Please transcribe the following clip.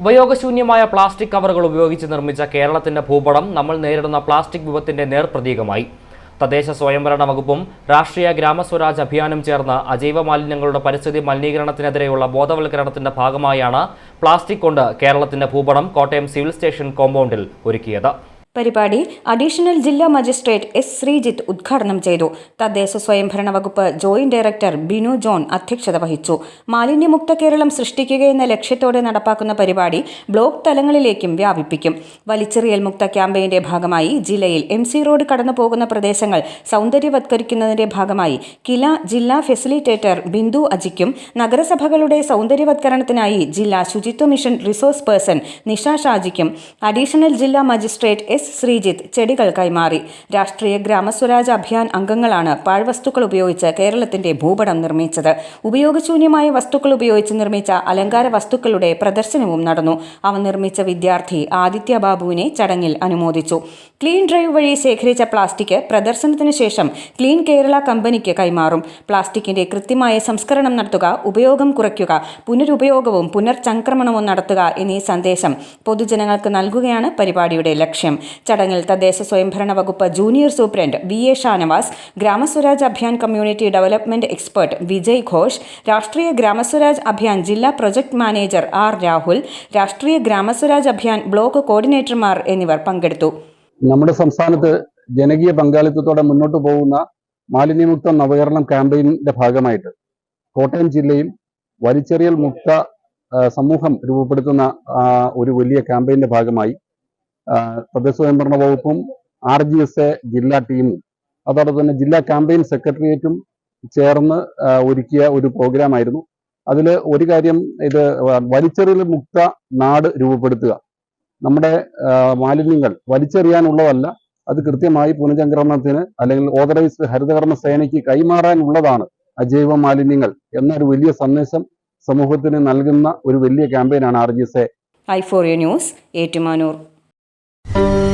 ഉപയോഗശൂന്യമായ പ്ലാസ്റ്റിക് കവറുകൾ ഉപയോഗിച്ച് നിർമ്മിച്ച കേരളത്തിന്റെ ഭൂപടം നമ്മൾ നേരിടുന്ന പ്ലാസ്റ്റിക് വിപത്തിന്റെ നേർപ്രതീകമായി. തദ്ദേശ സ്വയംഭരണ വകുപ്പും രാഷ്ട്രീയ ഗ്രാമസ്വരാജ് അഭിയാനും ചേർന്ന് അജൈവ മാലിന്യങ്ങളുടെ പരിസ്ഥിതി മലിനീകരണത്തിനെതിരെയുള്ള ബോധവൽക്കരണത്തിന്റെ ഭാഗമായാണ് പ്ലാസ്റ്റിക് കൊണ്ട് കേരളത്തിന്റെ ഭൂപടം കോട്ടയം സിവിൽ സ്റ്റേഷൻ കോമ്പൗണ്ടിൽ ഒരുക്കിയത്. പരിപാടി അഡീഷണൽ ജില്ലാ മജിസ്ട്രേറ്റ് എസ് ശ്രീജിത്ത് ഉദ്ഘാടനം ചെയ്തു. തദ്ദേശ സ്വയംഭരണ വകുപ്പ് ജോയിന്റ് ഡയറക്ടർ ബിനു ജോൺ അധ്യക്ഷത വഹിച്ചു. മാലിന്യമുക്ത കേരളം സൃഷ്ടിക്കുക എന്ന ലക്ഷ്യത്തോടെ നടപ്പാക്കുന്ന പരിപാടി ബ്ലോക്ക് തലങ്ങളിലേക്കും വ്യാപിപ്പിക്കും. വലിച്ചെറിയൽ മുക്ത ക്യാമ്പയിന്റെ ഭാഗമായി ജില്ലയിൽ എം സി റോഡ് കടന്നു പോകുന്ന പ്രദേശങ്ങൾ സൗന്ദര്യവത്കരിക്കുന്നതിന്റെ ഭാഗമായി കില ജില്ലാ ഫെസിലിറ്റേറ്റർ ബിന്ദു അജിക്കും നഗരസഭകളുടെ സൗന്ദര്യവത്കരണത്തിനായി ജില്ലാ ശുചിത്വ മിഷൻ റിസോഴ്സ് പേഴ്സൺ നിഷ ഷാജിക്കും അഡീഷണൽ ജില്ലാ മജിസ്ട്രേറ്റ് എസ് ശ്രീജിത്ത് ചെടികൾ കൈമാറി രാഷ്ട്രീയ ഗ്രാമസ്വരാജ് അഭിയാൻ അംഗങ്ങളാണ് പാഴ്വസ്തുക്കൾ ഉപയോഗിച്ച് കേരളത്തിന്റെ ഭൂപടം നിർമ്മിച്ചത്. ഉപയോഗശൂന്യമായ വസ്തുക്കൾ ഉപയോഗിച്ച് നിർമ്മിച്ച അലങ്കാര വസ്തുക്കളുടെ പ്രദർശനവും നടന്നു. അവ നിർമ്മിച്ച വിദ്യാർത്ഥി ആദിത്യ ബാബുവിനെ ചടങ്ങിൽ അനുമോദിച്ചു. ക്ലീൻ ഡ്രൈവ് വഴി ശേഖരിച്ച പ്ലാസ്റ്റിക് പ്രദർശനത്തിന് ശേഷം ക്ലീൻ കേരള കമ്പനിക്ക് കൈമാറും. പ്ലാസ്റ്റിക്കിന്റെ കൃത്യമായ സംസ്കരണം നടത്തുക ഉപയോഗം കുറയ്ക്കുക പുനരുപയോഗവും പുനർചംക്രമണവും നടത്തുക എന്നീ സന്ദേശം പൊതുജനങ്ങൾക്ക് നൽകുകയാണ് പരിപാടിയുടെ ലക്ഷ്യം. ചടങ്ങിൽ തദ്ദേശ സ്വയംഭരണ വകുപ്പ് junior superintendent V A Shanavas Gramswaraj Abhiyan community development expert Vijay Ghosh Rashtriya Gramswaraj Abhiyan ജില്ലാ പ്രൊജക്ട് മാനേജർ ആർ രാഹുൽ രാഷ്ട്രീയ ഗ്രാമസ്വരാജ് അഭിയാൻ ബ്ലോക്ക് കോർഡിനേറ്റർമാർ എന്നിവർ പങ്കെടുത്തു. നമ്മുടെ സംസ്ഥാനത്ത് ജനകീയ പങ്കാളിത്തത്തോടെ മുന്നോട്ട് പോകുന്ന മാലിന്യമുക്ത നവകേരളം ക്യാമ്പയിനിന്റെ ഭാഗമായിട്ട് കോട്ടയം ജില്ലയിൽ വലിച്ചെറിയൽ മുക്ത സമൂഹം രൂപപ്പെടുത്തുന്ന ഒരു വലിയ ക്യാമ്പയിന്റെ ഭാഗമായി തദ്ദേശ സ്വയംഭരണ വകുപ്പും ആർ ജി എസ് എ ജില്ലാ ടീമും. അതോടൊപ്പം തന്നെ ജില്ലാ ക്യാമ്പയിൻ സെക്രട്ടേറിയറ്റും ചേർന്ന് ഒരുക്കിയ ഒരു പ്രോഗ്രാം ആയിരുന്നു. അതിൽ ഒരു കാര്യം ഇത് വലിച്ചെറിയൽ മുക്ത നാട് രൂപപ്പെടുത്തുക. നമ്മുടെ മാലിന്യങ്ങൾ വലിച്ചെറിയാനുള്ളതല്ല അത് കൃത്യമായി പുനഃചംക്രമണത്തിന് അല്ലെങ്കിൽ ഓതറൈസ്ഡ് ഹരിതകർമ്മ സേനയ്ക്ക് കൈമാറാനുള്ളതാണ് അജൈവ മാലിന്യങ്ങൾ എന്നൊരു വലിയ സന്ദേശം സമൂഹത്തിന് നൽകുന്ന ഒരു വലിയ ക്യാമ്പയിനാണ് R G S A I four news Ettumanoor. Thank you.